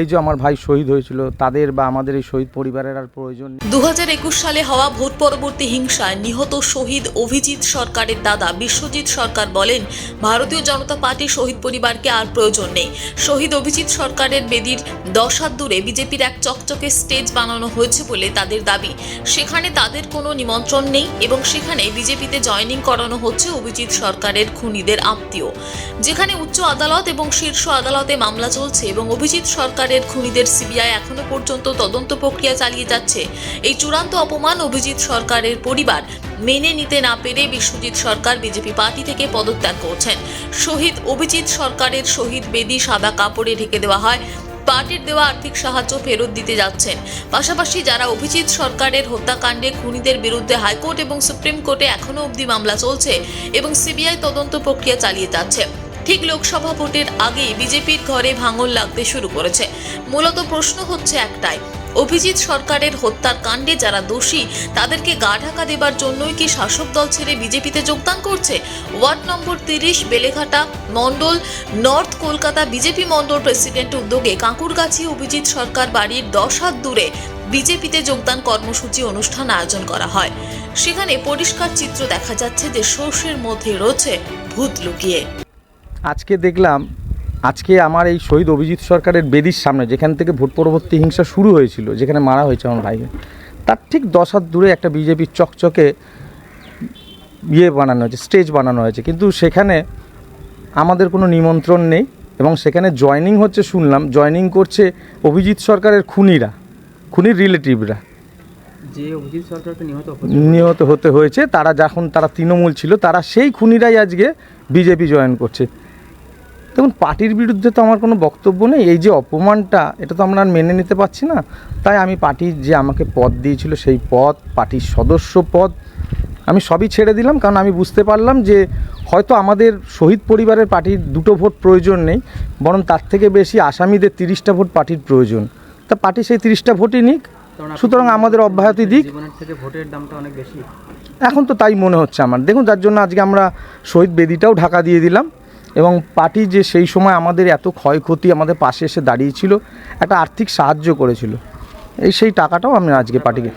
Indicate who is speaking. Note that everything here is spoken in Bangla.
Speaker 1: এই যে আমার ভাই শহীদ হয়েছিল, তাদের বা আমাদের এই শহীদ পরিবারের আর প্রয়োজন নেই।
Speaker 2: দু সালে হওয়া ভোট পরবর্তী হিংসায় নিহত শহীদ অভিজিৎ সরকারের দাদা বিশ্বজিৎ সরকার বলেন, ভারতীয় জনতা পার্টি শহীদ পরিবারকে আর প্রয়োজন নেই। শহীদ অভিজিৎ সরকারের বেদির দশ হাত দূরে বিজেপির এক চকচকে স্টেজ বানানো হয়েছে বলে তাদের দাবি। সেখানে তাদের কোনো নিমন্ত্রণ নেই এবং সেখানে বিজেপিতে জয়েনিং করানো হচ্ছে অভিজিৎ সরকারের খুনিদের আত্মীয়। যেখানে উচ্চ আদালত এবং শীর্ষ আদালতে মামলা চলছে এবং অভিজিৎ সরকারের খুনিদের সিবিআই এখনও পর্যন্ত তদন্ত প্রক্রিয়া চালিয়ে যাচ্ছে। এই চূড়ান্ত অপমান অভিজিৎ সরকারের পরিবার মেনে নিতে না পেরে বিশ্বজিৎ সরকার বিজেপি পার্টি থেকে পদত্যাগ করছেন। শহীদ অভিজিৎ সরকারের শহীদ বেদি সাদা কাপড়ে ঢেকে দেওয়া হয়। পার্টির দেওয়া আর্থিক সাহায্য ফেরত দিতে যাচ্ছেন। পাশাপাশি যারা অভিজিৎ সরকারের হত্যাকাণ্ডে খুনিদের বিরুদ্ধে হাইকোর্ট এবং সুপ্রিম কোর্টে এখনও অবধি মামলা চলছে এবং সিবিআই তদন্ত প্রক্রিয়া চালিয়ে যাচ্ছে। ঠিক লোকসভা ভোটের আগেই বিজেপির ঘরে ভাঙন লাগতে শুরু করেছে। মূলত প্রশ্ন হচ্ছে একটাই, অভিজিৎ সরকারের হত্যার কাণ্ডে যারা দোষী, তাদেরকে গা ঢাকা দেবার জন্যই কি শাসক দল ছেড়ে বিজেপিতে যোগদান করছে? ওয়ার্ড নম্বর তিরিশ, বেলেঘাটা, মণ্ডল, নর্থ কলকাতা বিজেপি মণ্ডল প্রেসিডেন্ট উদ্যোগে কাঁকুরগাছি অভিজিৎ সরকার বাড়ির দশ হাত দূরে বিজেপিতে যোগদান কর্মসূচি অনুষ্ঠান আয়োজন করা হয়। সেখানে পরিষ্কার চিত্র দেখা যাচ্ছে যে সর্ষের মধ্যে রয়েছে ভূত লুকিয়ে।
Speaker 1: আজকে দেখলাম আজকে আমার এই শহীদ অভিজিৎ সরকারের বেদির সামনে যেখান থেকে ভোট পরবর্তী হিংসা শুরু হয়েছিল যেখানে মারা হয়েছে আমার ভাইকে তার ঠিক দশ হাত দূরে একটা বিজেপির চকচকে ইয়ে বানানো হয়েছে স্টেজ বানানো হয়েছে। কিন্তু সেখানে আমাদের কোনো নিমন্ত্রণ নেই এবং সেখানে জয়নিং হচ্ছে শুনলাম জয়নিং করছে অভিজিৎ সরকারের খুনিরা খুনির রিলেটিভরা।
Speaker 3: যে অভিজিৎ সরকারকে নিহত
Speaker 1: নিহত হতে হয়েছে তারা যখন তারা তৃণমূল ছিল তারা সেই খুনিরাই আজকে বিজেপি জয়েন করছে। দেখুন পার্টির বিরুদ্ধে তো আমার কোনো বক্তব্য নেই। এই যে অপমানটা এটা তো আমরা আর মেনে নিতে পারছি না। তাই আমি পার্টির যে আমাকে পদ দিয়েছিল সেই পদ পার্টির সদস্য পদ আমি সবই ছেড়ে দিলাম। কারণ আমি বুঝতে পারলাম যে হয়তো আমাদের শহীদ পরিবারের পার্টির দুটো ভোট প্রয়োজন নেই বরং তার থেকে বেশি আসামিদের তিরিশটা ভোট পার্টির প্রয়োজন। তা পার্টি সেই তিরিশটা ভোটই নিক। সুতরাং আমাদের অব্যাহতি দিক।
Speaker 3: থেকে ভোটের দামটা অনেক বেশি।
Speaker 1: এখন তো তাই মনে হচ্ছে আমার। দেখুন যার জন্য আজকে আমরা শহীদ বেদিটাও ঢাকা দিয়ে দিলাম। এবং পার্টি যে সেই সময় আমাদের এত ক্ষয়ক্ষতি আমাদের পাশে এসে দাঁড়িয়েছিল, একটা আর্থিক সাহায্য করেছিল। এই সেই টাকাটাও আমি আজকে পার্টিকে